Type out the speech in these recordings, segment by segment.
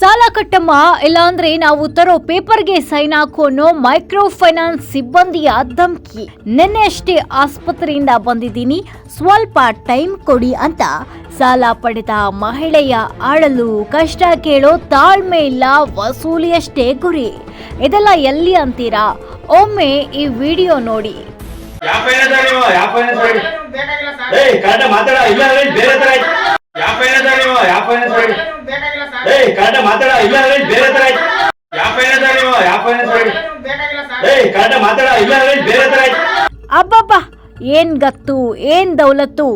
ಸಾಲ ಕಟ್ಟಮ್ಮ ಇಲ್ಲಾಂದ್ರೆ ನಾವು ತರೋ ಪೇಪರ್ಗೆ ಸೈನ್ ಹಾಕು ಅನ್ನೋ ಮೈಕ್ರೋ ಫೈನಾನ್ಸ್ ಸಿಬ್ಬಂದಿಯ ಧಮಕಿ. ನಿನ್ನೆ ಅಷ್ಟೇ ಆಸ್ಪತ್ರೆಯಿಂದ ಬಂದಿದ್ದೀನಿ. ಸ್ವಲ್ಪ ಟೈಮ್ ಕೊಡಿ ಅಂತ ಸಾಲ ಪಡೆದ ಮಹಿಳೆಯ ಆಳಲು ಕಷ್ಟ ಕೇಳೋ ತಾಳ್ಮೆ ಇಲ್ಲ ವಸೂಲಿಯಷ್ಟೇ ಗುರಿ. ಇದೆಲ್ಲ ಎಲ್ಲಿ ಅಂತೀರಾ? ಒಮ್ಮೆ ಈ ವಿಡಿಯೋ ನೋಡಿ. ಯಾವ ಪೈನ ಸರ್ ನೀವು ಯಾವ ಪೈನ ಸರ್ ಬೇಕಾಗಿಲ್ಲ ಸರ್ ಏಯ್ ಕರೆಕ್ಟ್ ಮಾತಾಡ ಇಲ್ಲ ಅಂದ್ರೆ ಬೇರೆ ತರ ಆಯ್ತು ಯಾವ ಪೈನ ಸರ್ ನೀವು ಯಾವ ಪೈನ ಸರ್ ಬೇಕಾಗಿಲ್ಲ ಸರ್ ಏಯ್ ಕರೆಕ್ಟ್ ಮಾತಾಡ ಇಲ್ಲ ಅಂದ್ರೆ ಬೇರೆ ತರ ಆಯ್ತು ಯಾವ ಪೈನ ಸರ್ ನೀವು ಯಾವ ಪೈನ ಸರ್ ಬೇಕಾಗಿಲ್ಲ ಸರ್ ಏಯ್ ಕರೆಕ್ಟ್ ಮಾತಾಡ ಇಲ್ಲ ಅಂದ್ರೆ ಬೇರೆ ತರ ಆಯ್ತು ಅಬ್ಬಬ್ಬ, ಏನ್ ಗತ್ತು, ಏನ್ ದೌಲತ್ತು?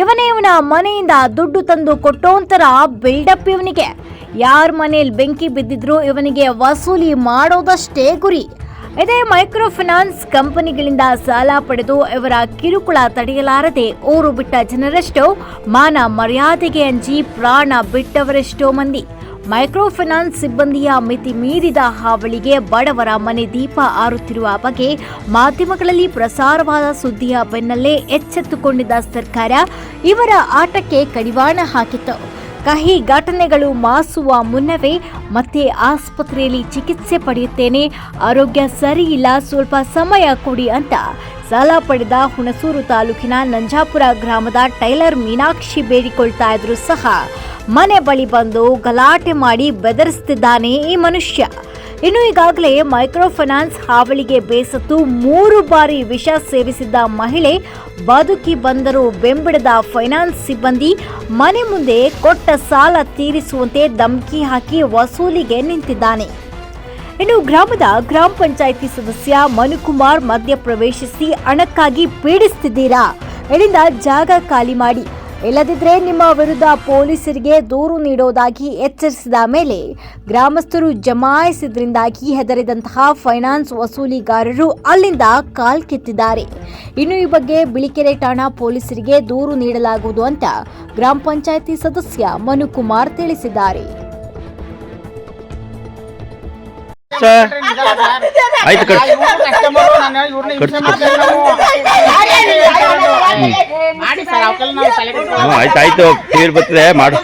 ಇವನೇ ಇವನ ಮನೆಯಿಂದ ದುಡ್ಡು ತಂದು ಕೊಟ್ಟೋಂತರ ಬಿಲ್ಡಪ್ ಇವನಿಗೆ. ಯಾರ ಮನೆಯಲ್ಲಿ ಬೆಂಕಿ ಬಿದ್ದಿದ್ರು ಇವನಿಗೆ ವಸೂಲಿ ಮಾಡೋದಷ್ಟೇ ಗುರಿ. ಇದೇ ಮೈಕ್ರೋ ಫಿನಾನ್ಸ್ ಕಂಪನಿಗಳಿಂದ ಸಾಲ ಪಡೆದು ಇವರ ಕಿರುಕುಳ ತಡೆಯಲಾರದೆ ಊರು ಬಿಟ್ಟ ಜನರಷ್ಟೋ, ಮಾನ ಮರ್ಯಾದೆಗೆ ಅಂಜಿ ಪ್ರಾಣ ಬಿಟ್ಟವರೆಷ್ಟೋ ಮಂದಿ. ಮೈಕ್ರೋ ಫಿನಾನ್ಸ್ ಸಿಬ್ಬಂದಿಯ ಮಿತಿ ಮೀರಿದ ಹಾವಳಿಗೆ ಬಡವರ ಮನೆ ದೀಪ ಆರುತ್ತಿರುವ ಬಗ್ಗೆ ಮಾಧ್ಯಮಗಳಲ್ಲಿ ಪ್ರಸಾರವಾದ ಸುದ್ದಿಯ ಬೆನ್ನಲ್ಲೇ ಎಚ್ಚೆತ್ತುಕೊಂಡಿದ್ದ ಸರ್ಕಾರ, ಇವರ ಆಟಕ್ಕೆ ಕಡಿವಾಣ ಹಾಕಿತ್ತು. ಕಹಿ ಘಟನೆಗಳು ಮಾಸುವ ಮುನ್ನವೇ ಮತ್ತೆ ಆಸ್ಪತ್ರೆಯಲ್ಲಿ ಚಿಕಿತ್ಸೆ ಪಡೆಯುತ್ತೇನೆ, ಆರೋಗ್ಯ ಸರಿಯಿಲ್ಲ ಸ್ವಲ್ಪ ಸಮಯ ಕೊಡಿ ಅಂತ ಸಾಲ ಪಡೆದ ಹುಣಸೂರು ತಾಲೂಕಿನ ನಂಜಾಪುರ ಗ್ರಾಮದ ಟೈಲರ್ ಮೀನಾಕ್ಷಿ ಬೇಡಿಕೊಳ್ತಾ ಇದ್ರು ಸಹ. ಮನೆ ಬಳಿ ಬಂದು ಗಲಾಟೆ ಮಾಡಿ ಬೆದರಿಸ್ತಿದ್ದಾನೆ ಈ ಮನುಷ್ಯ. ಇನ್ನು ಈಗಾಗಲೇ ಮೈಕ್ರೋ ಫೈನಾನ್ಸ್ ಹಾವಳಿಗೆ ಬೇಸತ್ತು ಮೂರು ಬಾರಿ ವಿಷ ಸೇವಿಸಿದ್ದ ಮಹಿಳೆ ಬದುಕಿ ಬಂದರೂ ಬೆಂಬಿಡದ ಫೈನಾನ್ಸ್ ಸಿಬ್ಬಂದಿ ಮನೆ ಮುಂದೆ ಕೊಟ್ಟ ಸಾಲ ತೀರಿಸುವಂತೆ ಧಮಕಿ ಹಾಕಿ ವಸೂಲಿಗೆ ನಿಂತಿದ್ದಾನೆ. ಇನ್ನು ಗ್ರಾಮದ ಗ್ರಾಮ ಪಂಚಾಯಿತಿ ಸದಸ್ಯ ಮನುಕುಮಾರ್ ಮಧ್ಯ ಪ್ರವೇಶಿಸಿ ಹಣಕ್ಕಾಗಿ ಪೀಡಿಸ್ತಿದ್ದೀರಾ? ಇಲ್ಲಿಂದ ಜಾಗ ಖಾಲಿ ಮಾಡಿ. ಇಲ್ಲದಿದ್ರೆ ನಿಮ್ಮ ವಿರುದ್ಧ ಪೊಲೀಸರಿಗೆ ದೂರು ನೀಡೋದಾಗಿ ಎಚ್ಚರಿಸಿದ ಮೇಲೆ ಗ್ರಾಮಸ್ಥರು ಜಮಾಯಿಸಿದ್ರಿಂದಾಗಿ ಹೆದರಿದಂತಹ ಫೈನಾನ್ಸ್ ವಸೂಲಿಗಾರರು ಅಲ್ಲಿಂದ ಕಾಲ್ ಕೆತ್ತಿದ್ದಾರೆ. ಇನ್ನು ಈ ಬಗ್ಗೆ ಬಿಳಿಕೆರೆ ಠಾಣಾ ಪೊಲೀಸರಿಗೆ ದೂರು ನೀಡಲಾಗುವುದು ಅಂತ ಗ್ರಾಮ ಪಂಚಾಯಿತಿ ಸದಸ್ಯ ಮನುಕುಮಾರ್ ತಿಳಿಸಿದ್ದಾರೆ. ಆಯ್ತು ಹ್ಞೂ ಆಯ್ತು ಆಯ್ತು ಕ್ಲಿಯರ್ ಬರ್ತದೆ ಮಾಡು.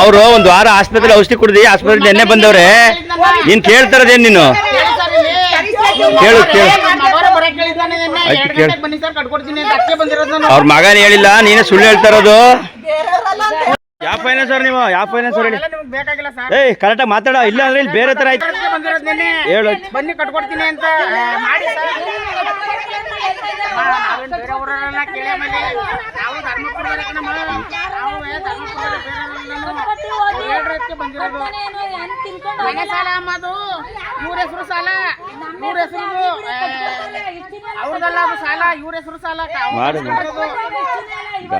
ಅವರು ಒಂದು ವಾರ ಆಸ್ಪತ್ರೆ ಔಷಧಿ ಕುಡ್ದು ಆಸ್ಪತ್ರೆ ನೆನ್ನೆ ಬಂದವ್ರೆ. ನೀನ್ ಕೇಳ್ತಾರದೇನ್ ನೀನು? ಕೇಳು ಕೇಳು. ಆಯ್ತು, ಅವ್ರ ಮಗನ ಹೇಳಿಲ್ಲ ನೀನೇ ಸುಳ್ಳು ಹೇಳ್ತಾ ಇರೋದು. ಯಾವ ಫೈನಾನ್ಸ್ ಸರ್ ನೀವು? ಯಾವ ಫೈನಾನ್ಸ್ ಸರ್ ಹೇಳಿ? ನಿಮ್ಗೆ ಬೇಕಾಗಿಲ್ಲ ಸರ್. ಏಯ್ ಕರೆಕ್ಟಾಗಿ ಮಾತಾಡ ಇಲ್ಲ ಅಂದ್ರೆ ಇಲ್ಲಿ ಬೇರೆ ತರ ಆಯ್ತು. ಬಂದಿರೋದು ನಿನ್ನೆ. ಹೇಳು. ಬನ್ನಿ ಕಟ್ಕೊಡ್ತೀನಿ ಅಂತ ಆ, ಮಾಡಿ ಸರ್. ನಾವೇನ್ ಕೇಳಿ ಆಮೇಲೆ ನಾವು. ನಾವು. ಅವ್ರು ಬಂದಿರೋದು. ಮನೆ ಸಾಲ ಅಮ್ಮದು? ಇವ್ರ ಹೆಸರು ಸಾಲ. ಇವ್ರ ಹೆಸರು ಅವ್ರದಲ್ಲ ಅದು ಸಾಲ ಇವ್ರ ಹೆಸರು ಸಾಲ. ಅವ್ರ್ ಮಾಡು,